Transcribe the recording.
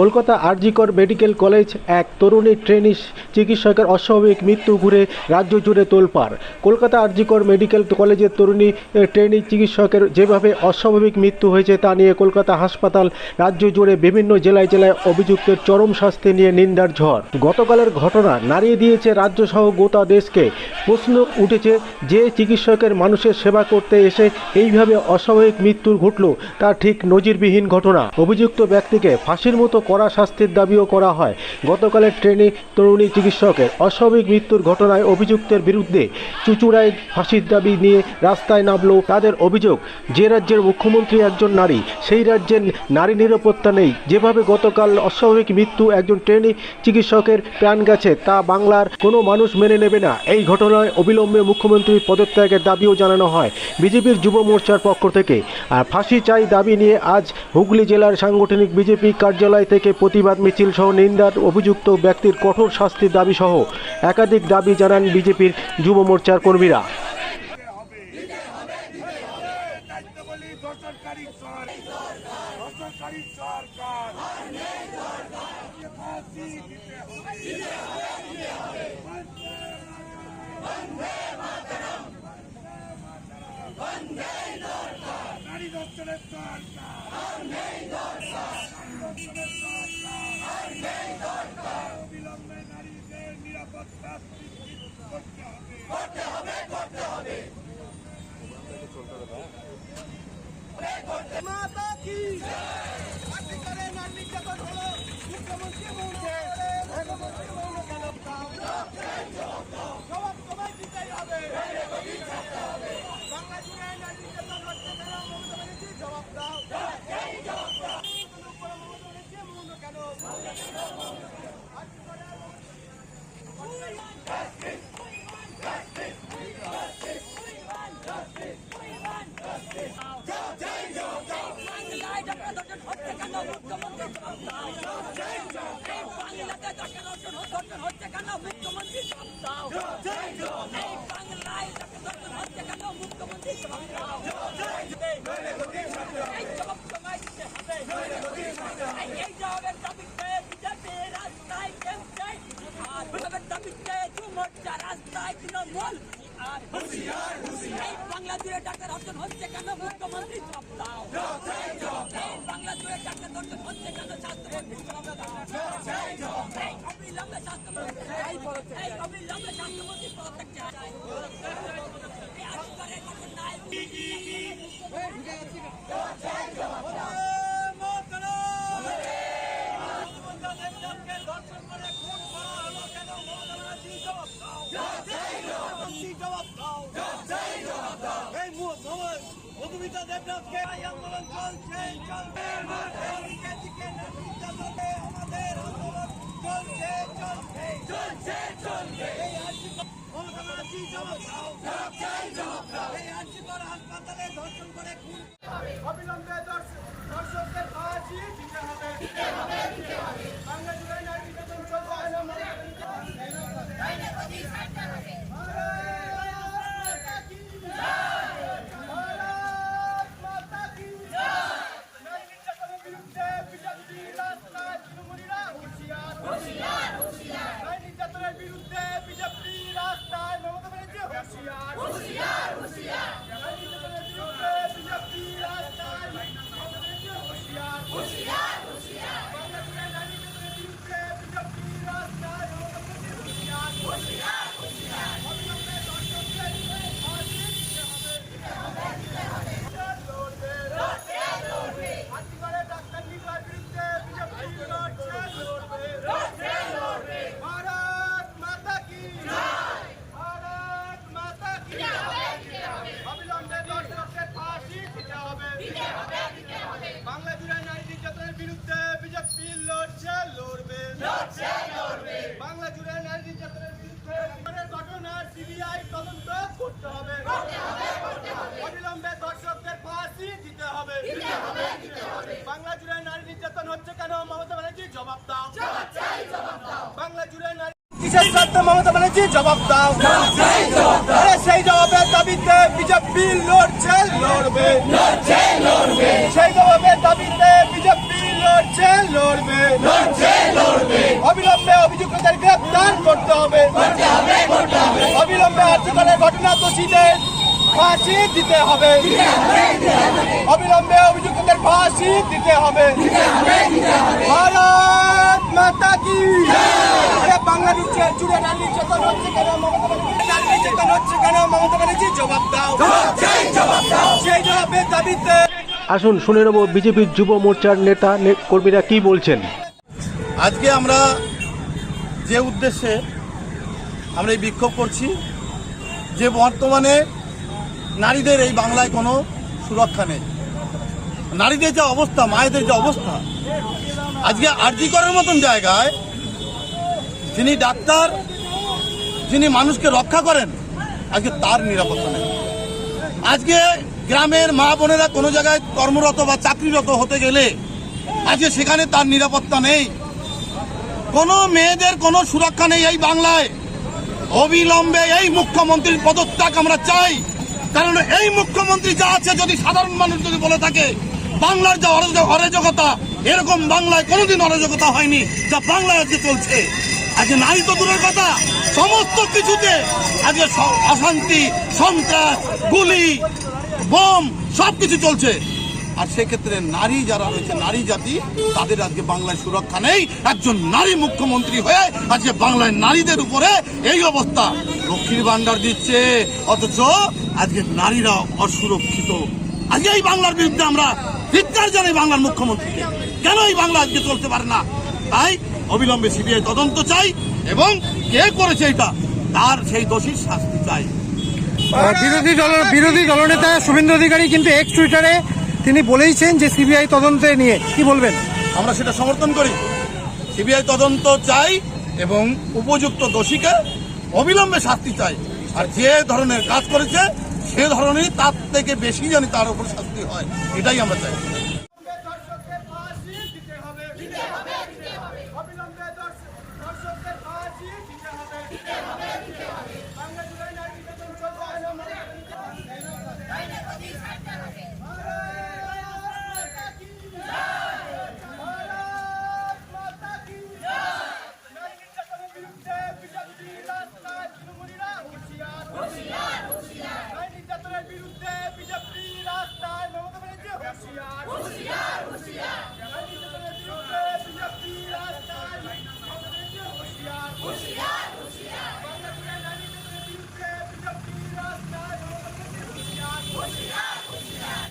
Kolkata RG Kar medical college এক তরুণী trainee চিকিৎসকের অস্বাভাবিক মৃত্যু ঘুরে রাজ্য জুড়ে তোলপাড়। কলকাতা আরজিকর মেডিকেল কলেজের তরুণী ট্রেনি চিকিৎসকের যেভাবে অস্বাভাবিক মৃত্যু হয়েছে তা নিয়ে কলকাতা হাসপাতাল রাজ্য জুড়ে বিভিন্ন জেলায় জেলায় অভিযুক্তের চরম শাস্তি নিয়ে নিন্দার ঝড়। গতকালের ঘটনা নাড়িয়ে দিয়েছে রাজ্য সহ গোটা দেশকে। প্রশ্ন উঠেছে, যে চিকিৎসকের মানুষের সেবা করতে এসে এইভাবে অস্বাভাবিক মৃত্যু ঘটল, তা ঠিক নজিরবিহীন ঘটনা। অভিযুক্ত ব্যক্তিকে ফাঁসির মতো কড়া শাস্তির দাবিও করা হয়। গতকালের ট্রেনে তরুণী চিকিৎসকের অস্বাভাবিক মৃত্যুর ঘটনায় অভিযুক্তের বিরুদ্ধে চুচুড়ায় ফাঁসির দাবি নিয়ে রাস্তায় নামলো তাদের অভিযোগ। যে রাজ্যের মুখ্যমন্ত্রী একজন নারী, সেই রাজ্যের নারী নিরাপত্তা নেই। যেভাবে গতকাল অস্বাভাবিক মৃত্যু একজন ট্রেনি চিকিৎসকের প্রাণ গেছে, তা বাংলার কোনো মানুষ মেনে নেবে না। এই ঘটনায় অবিলম্বে মুখ্যমন্ত্রীর পদত্যাগের দাবিও জানানো হয় বিজেপির যুব মোর্চার পক্ষ থেকে। আর ফাঁসি চাই দাবি নিয়ে আজ হুগলি জেলার সাংগঠনিক বিজেপি কার্যালয় থেকে প্রতিবাদ মিছিল সহ নিন্দার অভিযুক্ত ব্যক্তির কঠোর শাস্তির দাবি সহ একাধিক দাবি জানান বিজেপির যুব মোর্চার কর্মীরা সরকার দর্শনকারী সরকার ফাঁসি দিতে হবে। নারী দর্শনের সরকার দর্শনের সরকার অবিলম্বে নারীদের নিরাপত্তা নিশ্চিত করতে হবে মাতা কি আপনি করেন আর নির্যাতন হলো মুখ্যমন্ত্রী মৌন মুখ্যমন্ত্রী মৌন কেন জবাব তোমায় দিতেই হবে বাংলা জুড়ে না নির্যাতন হচ্ছে কেন মমতা ব্যানার্জি জবাব দাও কোনো উপরে মমতা ব্যানার্জি মৌন কেন বাংলায় ডক্টর দর্শন হচ্ছে কেন মুখ্যমন্ত্রী জবাব দাও এই বাংলাতে ডক্টর দর্শন দর্শন হচ্ছে কেন মুখ্যমন্ত্রী এই বাংলায় ডক্টর দর্শন হচ্ছে কেন মুখ্যমন্ত্রী এই জবাবের দাবিতে বিজেপি রাস্তায় কেমছে আর দাবিতে যুমোর্চা রাস্তায় তৃণমূল এই বাংলা জুড়ে ডাক্তার হর্ষণ হচ্ছে কেন মুখ্যমন্ত্রী জবাব দাও বাংলা জুড়ে ডাক্তার দর্শন হচ্ছে কেন স্বাস্থ্যমন্ত্রী জবাব দাও অবিলম্বে স্বাস্থ্যমন্ত্রী অবিলম্বে স্বাস্থ্যমন্ত্রী পদত্যাগ চাই আজকের ঘটনায় দেবনাথকে আন্দোলন চলছে চলবে আমাদের আন্দোলন চলছে অবিলম্বে দর্শকদের ফাঁসি দিতে হবে yard. কিসের স্বার্থে মমতা ব্যানার্জি জবাব দাও। আরে সেই জবাবের দাবিতে বিজেপি লড়ছে, লড়বে। সেই জবাবের দাবিতে বিজেপি লড়ছে, লড়বে। অবিলম্বে অভিযুক্তদের গ্রেপ্তার করতে হবে। অবিলম্বে আর্থিকলের ঘটনা দোষীদের ফাঁসি দিতে হবে। অবিলম্বে অভিযুক্ত অভিযুক্তদের ফাঁসি দিতে হবে। ভারত মাতা কি? আরে বাংলা জুড়ে জুড়ে নারী হচ্ছে কেন? মমতা ব্যানার্জি নির্যাতন হচ্ছে কেন? মমতা ব্যানার্জি জবাব দাও। সেই জবাবের দাবিতে আসুন শুনে নেব বিজেপির যুব মোর্চার নেতা কর্মীরা কি বলছেন। আজকে আমরা যে উদ্দেশ্যে আমরা এই বিক্ষোভ করছি যে বর্তমানে নারীদের এই বাংলায় কোনো সুরক্ষা নেই। নারীদের যে অবস্থা, মায়েদের যে অবস্থা, আজকে আরজি করার মতন জায়গায় যিনি ডাক্তার, যিনি মানুষকে রক্ষা করেন, আজকে তার নিরাপত্তা নেই। আজকে গ্রামের মা বোনেরা কোনো জায়গায় কর্মরত বা চাকরিরত হতে গেলে আজকে সেখানে তার নিরাপত্তা নেই। কোনো মেয়েদের কোনো সুরক্ষা নেই এই বাংলায়। অবিলম্বে এই মুখ্যমন্ত্রীর পদত্যাগ আমরা চাই। কারণ এই মুখ্যমন্ত্রী যা আছে, যদি সাধারণ মানুষ যদি বলে থাকে বাংলার যা অরাজকতা, এরকম বাংলায় কোনোদিন অরাজকতা হয়নি, যা বাংলায় আজকে চলছে। আজকে নারী তো দূরের কথা, সমস্ত কিছুতে আজকে অশান্তি, সন্ত্রাস, গুলি, বোম সব কিছু চলছে। আর সেক্ষেত্রে নারী যারা রয়েছে, নারী জাতি, তাদের আজকে বাংলায় সুরক্ষা নেই। একজন নারী মুখ্যমন্ত্রী হয়ে আজকে বাংলায় নারীদের উপরে এই অবস্থা। লক্ষ্মীর ভান্ডার দিচ্ছে, অথচ আজকে নারীরা অসুরক্ষিত। আজকে এই বাংলার বিরুদ্ধে আমরা ধিক্কার জানাই বাংলার মুখ্যমন্ত্রীকে কেন এই বাংলা আজকে চলতে পারে না? তাই অবিলম্বে সিবিআই তদন্ত চাই এবং কে করেছে এটা? তার সেই দোষীর শাস্তি চাই। বিরোধী দল বিরোধী দলনেতা শুভেন্দু অধিকারী কিন্তু এক্স টুইটারে তিনি বলেইছেন যে সিবিআই তদন্তে নিয়ে। কি বলবেন? আমরা সেটা সমর্থন করি। সিবিআই তদন্ত চাই এবং উপযুক্ত দোষীকে অবিলম্বে শাস্তি চাই। আর যে ধরনের কাজ করেছে সে ধরনের তার থেকে বেশি জানি তার উপর শাস্তি হয় এটাই আমরা চাই।